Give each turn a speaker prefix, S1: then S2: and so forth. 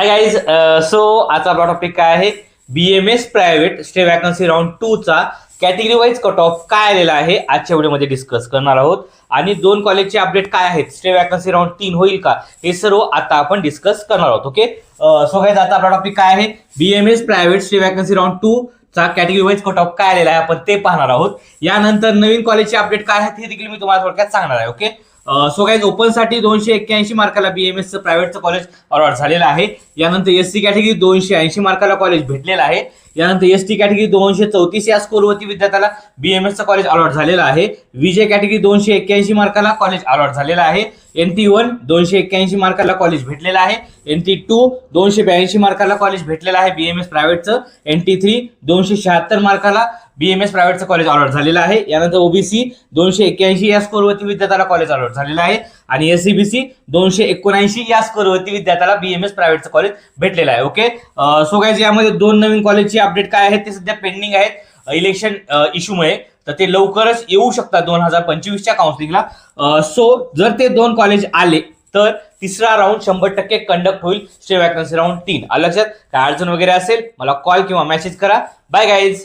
S1: Hi guys so आज आजचा आपला टॉपिक काय आहे? B M S private stray vacancy round टूचा category wise cut off काय आलेला आहे? आजच्या व्हिडिओमध्ये डिस्कस करणार आहोत. आणि दोन कॉलेजचे अपडेट काय आहेत? स्टे वॅकन्सी राऊंड तीन होईल का? हे सर्व आता आपण डिस्कस करणार आहोत ओके सो गाईज आता आपला टॉपिक काय आहे? B M S private stray vacancy round two चा कॅटेगरी वाईज कट ऑफ काय आलेला आहे? आपण ते पाहणार आहोत. यानंतर नवीन कॉलेजचे अपडेट काय आहेत? हे देखील मी तुम्हाला थोडक्यात सांगणार आहे ओके सो गाईज ओपनसाठी दोनशे एक्क्याऐंशी मार्काला बीएमएसचं प्रायव्हेटचं कॉलेज अलॉट झालेलं आहे. यानंतर एस सी कॅटेगरी दोनशे ऐंशी मार्काला कॉलेज भेटलेलं आहे. यानंतर एस टी कॅटेगरी दोनशे चौतीस या स्कोरवरती विद्यार्थ्याला बीएमएसचं कॉलेज अलॉट झालेलं आहे. विजय कॅटेगरी दोनशे एक्क्याऐंशी मार्काला कॉलेज अलॉट झालेलं आहे. एन टी वन दोनशे एक्क्याऐंशी मार्काला कॉलेज भेटलेलं आहे. एन टी टू दोनशे ब्याऐंशी मार्काला कॉलेज भेटलेलं आहे बी एम एस प्रायव्हेटचं एन टी थ्री दोनशे शहात्तर मार्काला बी एम एस प्रायव्हेटचं कॉलेज अलॉट झालेलं आहे. यानंतर ओबीसी दोनशे एक्क्याऐंशी या स्कोरवरती विद्यार्थ्याला कॉलेज अलॉट झालेलं आहे. आणि एस सी बी सी दोनशे एकोणऐंशी या स्कोरवरती विद्यार्थ्याला बी एम एस प्रायव्हेटचं कॉलेज भेटलेलं आहे. ओके सो गायज यामध्ये दोन नवीन कॉलेजची अपडेट काय आहेत ते सध्या पेंडिंग आहेत. इलेक्शन इश्यूमुळे तर ते लवकरच येऊ शकतात दोन हजार पंचवीसच्या काउन्सिलिंगला सो जर ते दोन कॉलेज आले तर तिसरा राऊंड शंभर टक्के कंडक्ट होईल. स्टे वॅकन्सी राऊंड तीन. लक्षात? काय अडचण वगैरे असेल मला कॉल किंवा मेसेज करा. Bye guys